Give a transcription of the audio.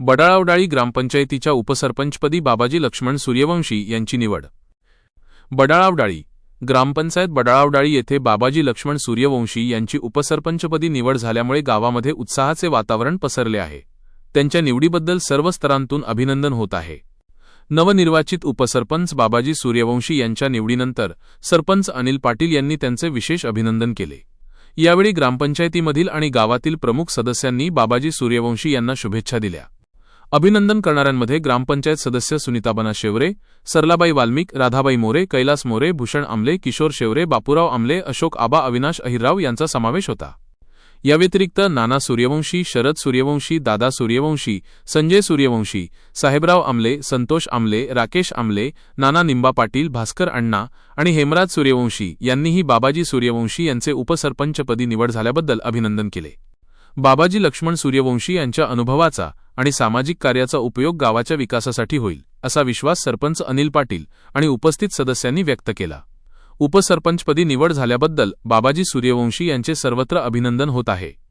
बडाळावडाळी ग्रामपंचायतीच्या उपसरपंचपदी बाबाजी लक्ष्मण सूर्यवंशी यांची निवड. बडाळावडाळी ग्रामपंचायत बडाळावडाळी येथे बाबाजी लक्ष्मण सूर्यवंशी यांची उपसरपंचपदी निवड झाल्यामुळे गावामध्ये उत्साहाचे वातावरण पसरले आहे. त्यांच्या निवडीबद्दल सर्व स्तरांतून अभिनंदन होत आहे. नवनिर्वाचित उपसरपंच बाबाजी सूर्यवंशी यांच्या निवडीनंतर सरपंच अनिल पाटील यांनी त्यांचे विशेष अभिनंदन केले. यावेळी ग्रामपंचायतीमधील आणि गावातील प्रमुख सदस्यांनी बाबाजी सूर्यवंशी यांना शुभेच्छा दिल्या. अभिनंदन करणाऱ्यांमध्ये ग्रामपंचायत सदस्य सुनीताबना शेवरे सरलाबाई वाल्मिक राधाबाई मोरे कैलास मोरे भूषण आमले किशोर शेवरे बापूराव आमले अशोक आबा अविनाश अहिरराव यांचा समावेश होता. याव्यतिरिक्त नाना सूर्यवंशी शरद सूर्यवंशी दादा सूर्यवंशी संजय सूर्यवंशी साहेबराव आमले संतोष आमले राकेश आमले नाना निंबा पाटील भास्कर अण्णा आणि हेमराज सूर्यवंशी यांनीही बाबाजी सूर्यवंशी यांचे उपसरपंचपदी निवड झाल्याबद्दल अभिनंदन केले. बाबाजी लक्ष्मण सूर्यवंशी यांच्या अनुभवाचा आणि सामाजिक कार्याचा उपयोग गावाच्या विकासासाठी होईल असा विश्वास सरपंच अनिल पाटील आणि उपस्थित सदस्यांनी व्यक्त केला. उपसरपंचपदी निवड झाल्याबद्दल बाबाजी सूर्यवंशी यांचे सर्वत्र अभिनंदन होत आहे.